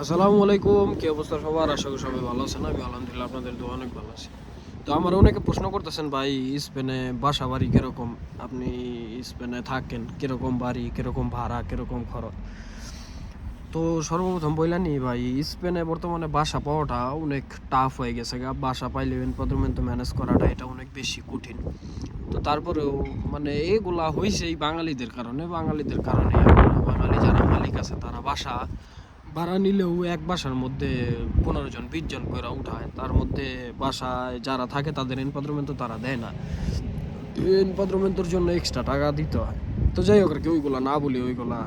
আসসালামু আলাইকুম, কি অবস্থা সবার? আশা করি সবাই ভালো আছেন, আমি আলহামদুলিল্লাহ আপনাদের অনেক ভালো আছি। তো আমার অনেকে প্রশ্ন করতেছেন, ভাই, স্পেনে বাসা বাড়ি কীরকম? আপনি স্পেনে থাকেন, কীরকম বাড়ি, কীরকম ভাড়া, কীরকম খরচ? তো সর্বপ্রথম ভাই, স্পেনে বর্তমানে বাসা পাওয়াটা অনেক টাফ হয়ে গেছে গা। বাসা পাইলে প্রথমে ম্যানেজ করাটা এটা অনেক বেশি কঠিন। তো তারপরেও মানে এগুলা হয়েছে এই বাঙালিদের কারণে। বাঙালিদের কারণে বাঙালি যারা মালিক আছে, তারা বাসা ভাড়া নিলেও এক বাসার মধ্যে পনেরো জন, বিশ জন করে উঠায়। তার মধ্যে বাসায় যারা থাকে তাদের এনপাদ্রমেন্ট তো তারা দেয় না। এনপাদ্রমেন্টর জন্য এক্সট্রা টাকা দিতে হয়। তো যাই হোক আর কি, ওইগুলা না বলি, ওইগুলা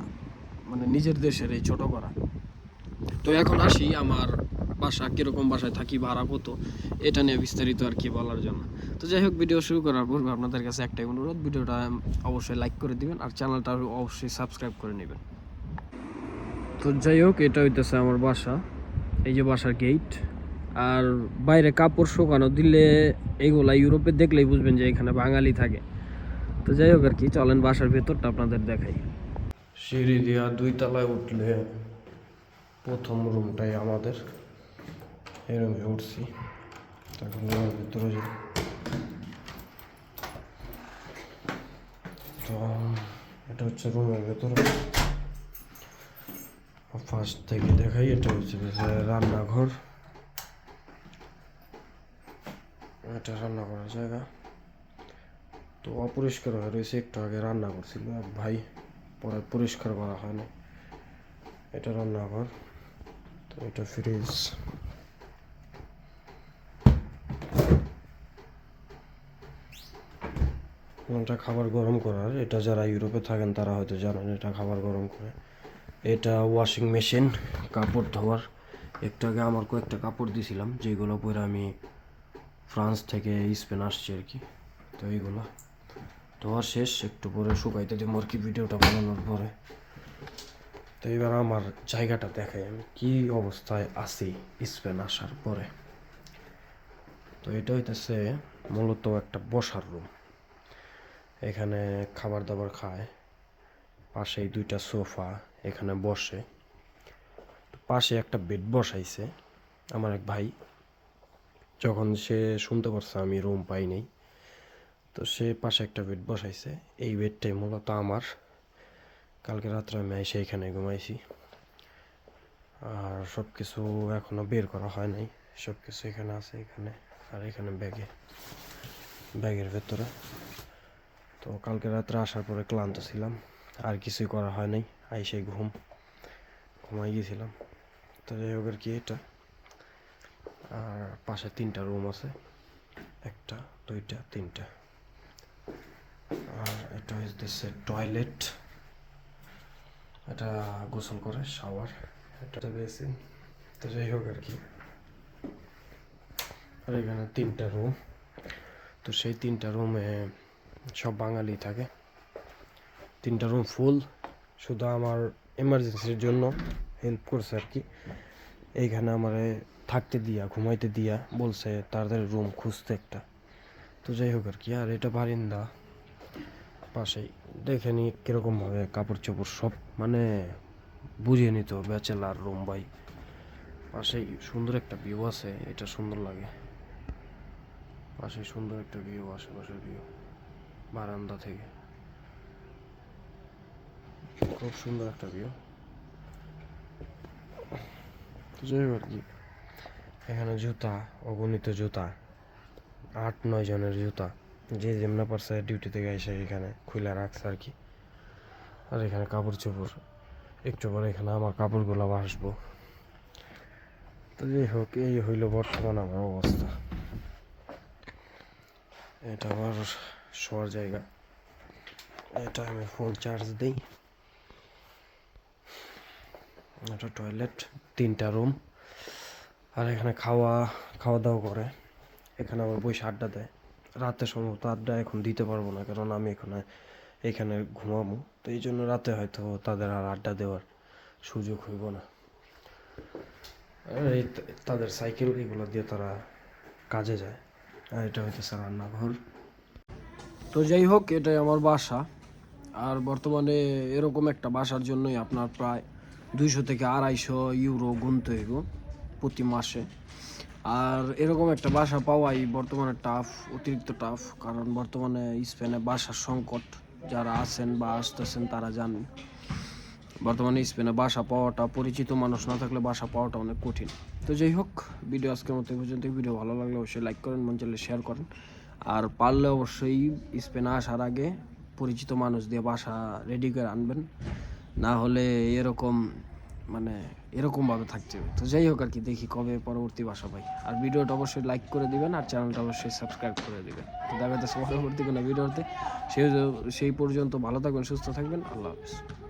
মানে নিজের দেশের এই ছোটো করা। তো এখন আসি আমার বাসা, কীরকম বাসায় থাকি, ভাড়া কত, এটা নিয়ে বিস্তারিত আর কি বলার জন্য। তো যাই হোক ভিডিও শুরু করার পূর্বে আপনাদের কাছে একটাই অনুরোধ, ভিডিওটা অবশ্যই লাইক করে দিবেন আর চ্যানেলটা অবশ্যই সাবস্ক্রাইব করে নেবেন। তো যাই হোক, এটা হইতেছে আমার বাসা, এই যে বাসার গেট আর বাইরে কাপড় শুকানো দিলে এইগুলা ইউরোপে দেখলেই বুঝবেন যে এখানে বাঙালি থাকে। তো যাই হোক আর কি, চলেন বাসার ভেতরটা আপনাদের দেখাই। সিঁড়ি দিয়া দুই তলায় উঠলে প্রথম রুমটাই আমাদের। এই উঠছি। তখন রুমের ভিতরে যাই। তো, এটা হচ্ছে রুমের ভেতরে। ফার্স্ট থেকে দেখাই, এটা হচ্ছে রান্নাঘর। এটা রান্না করার জায়গা। তো অপরিষ্কার হয়ে রয়েছে, একটু আগে রান্না করছিল ভাই, পরে পরিষ্কার করা হয়নি। এটা রান্নাঘর, তো এটা ফ্রিজ এটা খাবার গরম করার, এটা যারা ইউরোপে থাকেন তারা হয়তো জানেন এটা খাবার গরম করে। এটা ওয়াশিং মেশিন কাপড় ধোয়ার। একটু আগে আমার কয়েকটা কাপড় দিয়েছিলাম যেগুলো পরে আমি ফ্রান্স থেকে স্পেন আসছি আর কি। তো এইগুলো ধোয়া শেষ, একটু পরে শুকাইতে দিব আর কি ভিডিওটা বানানোর পরে। তো এবার আমার জায়গাটা দেখাই আমি কি অবস্থায় আছি স্পেন আসার পরে। তো এটা হইতেছে মূলত একটা বসার রুম এখানে খাবার দাবার খায়, পাশেই দুইটা সোফা। এখানে বসে। পাশে একটা বেড বসাইছে আমার এক ভাই। যখন সে শুনতে পারছে আমি রুম পাই নাই, তো সে পাশে একটা বেড বসাইছে। এই বেডটাই মূলত আমার। কালকে রাত্রে আমি এসে এখানে ঘুমাইছি। আর সব কিছু এখনও বের করা হয় নাই। সব কিছু এখানে আছে, এখানে আর এখানে ব্যাগে ব্যাগের ভেতরে। তো কালকে রাত্রে আসার পরে ক্লান্ত ছিলাম। আর কিছুই করা হয় নাই। আইসে ঘুম, ঘুমাই গেছিলাম। তো যাই হোক আর কি এটা। আর পাশে তিনটা রুম আছে, একটা, দুইটা, তিনটা। আর এটা হচ্ছে টয়লেট এটা গোসল করে শাওয়ার এটা বেসিন তো যাই হোক আর কি। আর এখানে তিনটা রুম তো সেই তিনটা রুমে সব বাঙালি থাকে। তিনটা রুম ফুল শুধু আমার এমার্জেন্সির জন্য হেল্প করছে আর কি। এইখানে আমারে থাকতে দিয়া, ঘুমাইতে দিয়া বলছে তাদের রুম খুঁজতে একটা। তো যাই হোক আর কি, আর এটা বারিন্দা পাশেই। দেখে নি কীরকমভাবে কাপড় চোপড় সব মানে বুঝিয়ে নিত ব্যাচেলার রুম বাই পাশেই সুন্দর একটা ভিউ আছে, এটা সুন্দর লাগে। পাশে সুন্দর একটা ভিউ আশেপাশের ভিউ বারান্দা থেকে। খুব সুন্দর একটা ভিউ যাই আর কি এখানে জুতা, অগণিত জুতা, আট, নয় জনের জুতা। যে যেমন পারছে ডিউটি থেকে এসে এখানে খুলে রাখছে আর কি। আর এখানে কাপড় চোপড়। একটু পরে এখানে আমার কাপড়গুলো আসব। তো যাই হোক, এই হইল বর্তমান আমার অবস্থা। এটা আমার শোয়ার জায়গা। এটা আমি ফোন চার্জ দিই। এটা টয়লেট তিনটা রুম আর এখানে খাওয়া খাওয়া দাওয়া করে। এখানে আবার বসে আড্ডা দেয়। রাতে সম্ভবত আড্ডা এখন দিতে পারব না, কারণ আমি এখানে এখানে ঘুমাবো। তো এই জন্য রাতে হয়তো তাদের আর আড্ডা দেওয়ার সুযোগ হইব না। আর এই তাদের সাইকেল এগুলো দিয়ে তারা কাজে যায়। আর এটা হইতেছে রান্নাঘর। তো যাই হোক, এটাই আমার বাসা। আর বর্তমানে এরকম একটা বাসার জন্যই আপনার প্রায় দুইশো থেকে আড়াইশো ইউরো গুনতে হইব প্রতি মাসে। আর এরকম একটা বাসা পাওয়াই বর্তমানে টাফ অতিরিক্ত টাফ কারণ বর্তমানে স্পেনে বাসার সংকট, যারা আছেন বা আসতেছেন তারা জানেন। বর্তমানে স্পেনে বাসা পাওয়াটা, পরিচিত মানুষ না থাকলে বাসা পাওয়াটা অনেক কঠিন। তো যাই হোক, ভিডিও আজকের মতো পর্যন্ত ভিডিও ভালো লাগলে অবশ্যই লাইক করেন, মন চাইলে শেয়ার করেন। আর পারলে অবশ্যই স্পেনে আসার আগে পরিচিত মানুষ দিয়ে বাসা রেডি করে আনবেন। না হলে এরকম মানে এরকমভাবে থাকতে হবে। তো যাই হোক আর কি, দেখি কবে পরবর্তী বাসা পাই। আর ভিডিওটা অবশ্যই লাইক করে দিবেন আর চ্যানেলটা অবশ্যই সাবস্ক্রাইব করে দিবেন। তো দেখা যাচ্ছে পরবর্তী কোনো ভিডিওতে। সেই সেই পর্যন্ত ভালো থাকবেন, সুস্থ থাকবেন। আল্লাহ হাফিজ।